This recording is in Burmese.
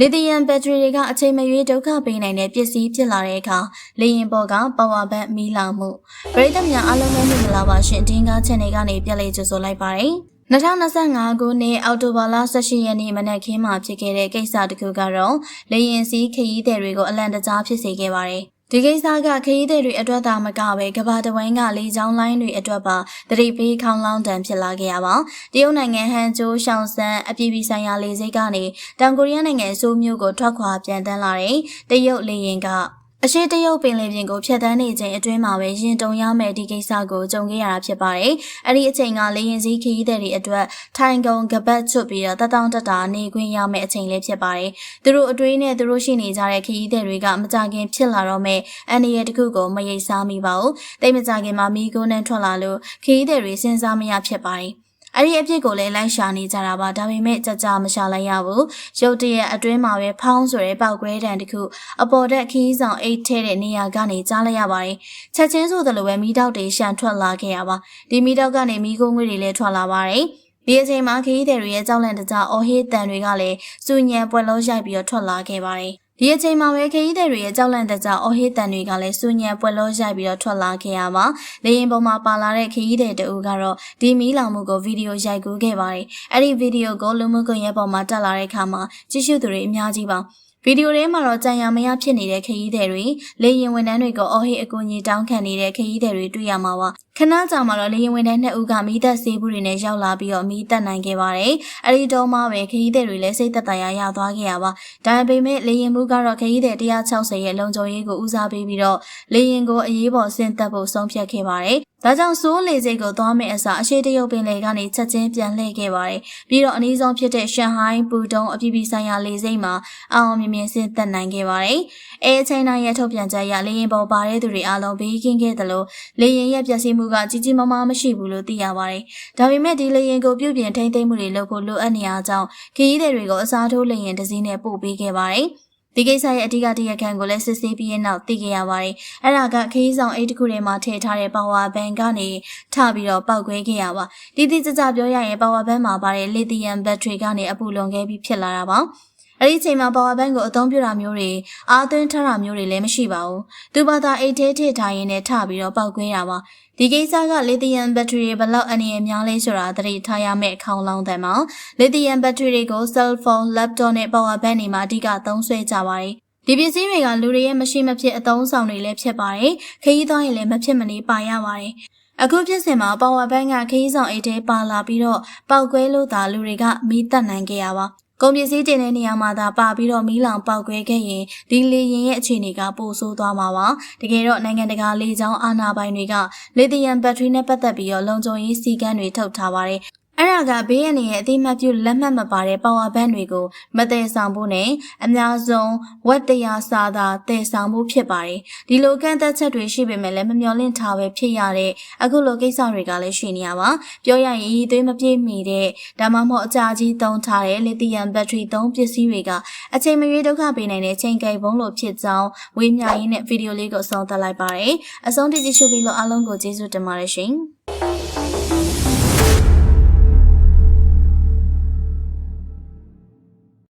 လီသီယမ်ဘက်ထရီတွေကအချိန်မရွေးဒုက္ခပေးနိုင်တဲ့ပစ္စည်းဖြစ်လာတဲ့အခါလေရင်ပေါ်ကပါဝါဘက်မီးလောင်မှုပရိသတ်များအားလုံးပဲမင်္ဂလာပါရှင်တင်းကား channel ကနေပြန်လည်ကြိုဆိုလိုက်ပါတယ်2025ခုနှစ်အောက်တိုဘာလ18ရက်နေ့မနက်ခင်းမှာဖြစ်ခဲ့တဲ့ကိစ္စတစ်ခုကတော့လေရင်စီးခရီးသည်တွေကိုအလံတကြားဖြစ်စေခဲ့ပါတယ် ဒီကိစ္စကခရီးသည်တွေအတွက်သာမကပဲကဘာတဝိုင်းကလေကြောင်းလိုင်းတွေအတွက်ပါတတိပေးခေါင်းလောင်းတန်ဖြစ်လာခဲ့ရပါတရုတ်နိုင်ငံဟန်ကျိုးရှောင်းဆန်အပြည်ပြည်ဆိုင်ရာလေဆိပ်ကနေတောင်ကိုရီးယားနိုင်ငံဆိုးမြို့ကိုထွက်ခွာပြန်တန်းလာတဲ့တရုတ်လေယာဉ်က အရှိတရုတ်ပင်လယ်ပြင်ကိုဖျက်ဆီးနေချိန်အတွင်းမှာပဲရင်တုံရမယ်ဒီကိစ္စကိုကြုံခဲ့ရတာဖြစ်ပါတယ်။အဲ့ဒီအချိန်ကလေရင်စည်းခရီးသည်တွေအတွက်ထိုင်ကုန်ကပတ်ချွတ်ပြီးတော့တတောင်းတတာနေခွင့်ရမယ့်အချိန်လေးဖြစ်ပါတယ်။သူတို့အတွေးနဲ့သူတို့ရှိနေကြတဲ့ခရီးသည်တွေကမကြခင်ဖြစ်လာတော့မဲ့အန္တရာယ်တစ်ခုကိုမရိပ်စားမိပါဘူး။တိတ်မကြခင်မှာမိကုန်းနဲ့ထွက်လာလို့ခရီးသည်တွေစဉ်းစားမရဖြစ်ပါတယ်။ အဲ့ဒီအဖြစ်ကိုလည်းလိုက်ရှာနေကြတာပါဒါပေမဲ့ကြကြမရှာလိုက်ရဘူးရုတ်တရက်အတွင်းမှာပဲဖောင်းဆိုတဲ့ပောက်ကွဲတံတစ်ခုအပေါ်တက်ခီးဆောင်အိတ်ထဲတဲ့နေရာကနေကြားလိုက်ရပါတယ်ချက်ချင်းဆိုသလိုပဲမီးတောက်တွေရှန်ထွက်လာခဲ့ရပါဒီမီးတောက်ကနေမီးခိုးငွေတွေလည်းထွက်လာပါတယ်ဒီအချိန်မှာခရီးသည်တွေရဲ့ကြောက်လန့်တကြားအော်ဟေးတန်တွေကလည်းစူညံပွဲလုံးရိုက်ပြီးတော့ထွက်လာခဲ့ပါတယ် ဒီအချိန်မှာပဲခရီးသည်တွေရဲ့ကြောက်လန့်တဲ့ကြောင့်အော်ဟေးတန်တွေကလည်းစူညံပွဲလို့ရိုက်ပြီးတော့ထွက်လာခဲ့ရပါလေရင်ပေါ်မှာပါလာတဲ့ခရီးသည်တအူကတော့ဒီမီးလောင်မှုကိုဗီဒီယိုရိုက်ကူးခဲ့ပါတယ်အဲ့ဒီဗီဒီယိုကိုလူမှုကွန်ရက်ပေါ်မှာတက်လာတဲ့အခါမှာကြည့်ရှုသူတွေအများကြီးပါဗီဒီယိုထဲမှာတော့ကြံရမရဖြစ်နေတဲ့ခရီးသည်တွေလေရင်ဝန်ထမ်းတွေကိုအော်ဟေးအကူအညီတောင်းခံနေတဲ့ခရီးသည်တွေတွေ့ရမှာပါခဏကြာမှတော့လေရင်ဝန်ထမ်းနှစ်ဦးကမိသက်ဆေးဘူးတွေနဲ့ရောက်လာပြီးတော့မိသက်နိုင်ခဲ့ပါတယ်အဲဒီတော့မှပဲခရီးသည်တွေလည်းစိတ်သက်သာရရသွားခဲ့ရပါဒါပေမဲ့လေရင်မှုကတော့ခရီးသည်160ရဲ့လုံခြုံရေးကိုဦးစားပေးပြီးတော့လေရင်ကိုအရေးပေါ်ဆင်းသက်ဖို့ဆုံးဖြတ်ခဲ့ပါတယ်ဒါကြောင့်စိုးလေစိတ်ကိုသွားမယ့်အစားအရှိတရုတ်ပင်လေကနေချက်ချင်းပြန်လှည့်ခဲ့ပါတယ်။ပြီးတော့အနည်းဆုံးဖြစ်တဲ့ရှန်ဟိုင်းပူတုံအပြည်ပြည်ဆိုင်ရာလေဆိပ်မှာအောင်မြင်မြင်ဆင်းသက်နိုင်ခဲ့ပါတယ်။အဲအချိန်တိုင်းရဲ့ထုတ်ပြန်ချက်အရလေရင်ပေါ်ပါတဲ့သူတွေအားလုံးဘေးကင်းခဲ့သလိုလေရင်ရဲ့ပျက်စီးမှုကကြီးကြီးမားမားမရှိဘူးလို့သိရပါတယ်။ဒါပေမဲ့ဒီလေရင်ကိုပြုပြင်ထိန်းသိမ်းမှုတွေလုပ်ဖို့လိုအပ်နေအားကြောင့်ခရီးသည်တွေကိုအစားထိုးလေရင်တစ်စီးနဲ့ပို့ပေးခဲ့ပါတယ်။ဒီကိစ္စရဲ့အဓိကတရားခံကိုလည်းစစ်ဆေးပြီးတဲ့နောက်သိခဲ့ရပါတယ်။အဲ့ဒါကခရီးဆောင်အိတ်တစ်ခုထဲမှာထည့်ထားတဲ့ပါဝါဘန်ကနေထပြီးတော့ပောက်ခွဲခဲ့ရပါ။တိတိကျကျပြောရရင်ပါဝါဘန်မှာပါတဲ့လီသီယမ်ဘက်ထရီကနေအပူလွန်ခဲ့ပြီးဖြစ်လာတာပါ။ အဲ့ဒီအချိန်မှာ power bank ကိုအသုံးပြုတာမျိုးတွေအားသွင်းထားတာမျိုးတွေလည်းမရှိပါဘူး။သူဘာသာအိတ်ထဲထည့်ထားရင်းနဲ့ထပြီးတော့ပောက်ကွဲတာပါ။ဒီကိစ္စကလီသီယမ်ဘက်ထရီဘလောက်အနေအများလဲဆိုတာသတိထားရမယ့်အခေါင်းလောင်းတယ်မှာလီသီယမ်ဘက်ထရီတွေကို cell phone, laptop နဲ့ power bank တွေမှာအဓိကသုံးစွဲကြပါတယ်။ဒီပစ္စည်းတွေကလူတွေရဲ့မရှိမဖြစ်အသုံးဆောင်တွေလည်းဖြစ်ပါတယ်။ခရီးသွားရင်လည်းမဖြစ်မနေပါရပါတယ်။အခုဖြစ်စဉ်မှာ power bank ကခရီးဆောင်အိတ်ထဲပါလာပြီးတော့ပောက်ကွဲလို့သာလူတွေကမီးတက်နိုင်ခဲ့ရပါ ကုန်ပစ္စည်းတင်တဲ့နေရာမှာသာပါပြီးတော့မီးလောင်ပေါက်ကွဲခဲ့ရင်ဒီလေရင်ရဲ့အခြေအနေကပိုဆိုးသွားမှာပါတကယ်တော့နိုင်ငံတကာလေကြောင်းအာဏာပိုင်တွေကလေသီယမ်ဘက်ထရီနဲ့ပတ်သက်ပြီးတော့လုံခြုံရေးစီကမ်းတွေထုတ်ထားပါတယ်အဲ့ ဒါကဘေးရနေရဲ့အတိမတ်ပြုလက်မှတ်မပါတဲ့ power bank တွေကိုမတည်ဆောင်ဖို့နဲ့အများဆုံးဝက်တရားစာသာတည်ဆောင်ဖို့ဖြစ်ပါတယ်ဒီလိုကန့်သက်ချက်တွေရှိပေမဲ့လည်းမမျှော်လင့်ထားပဲဖြစ်ရတဲ့အခုလိုကိစ္စတွေကလည်းရှိနေရပါပြောရရင်ဤသွေးမပြည့်မီတဲ့ဒါမှမဟုတ်အကြာကြီးသုံးထားတဲ့လီသီယမ်ဘက်ထရီသုံးပစ္စည်းတွေကအချိန်မရွေးဒုက္ခပေးနိုင်တဲ့ချိန်ကိဘုံလို့ဖြစ်ကြောင်းဝေမျှရင်းနဲ့ဗီဒီယိုလေးကိုအဆုံးသတ်လိုက်ပါတယ်အဆုံးထိကြည့်ရှုပြီးလို့အားလုံးကိုကျေးဇူးတင်ပါတယ်ရှင်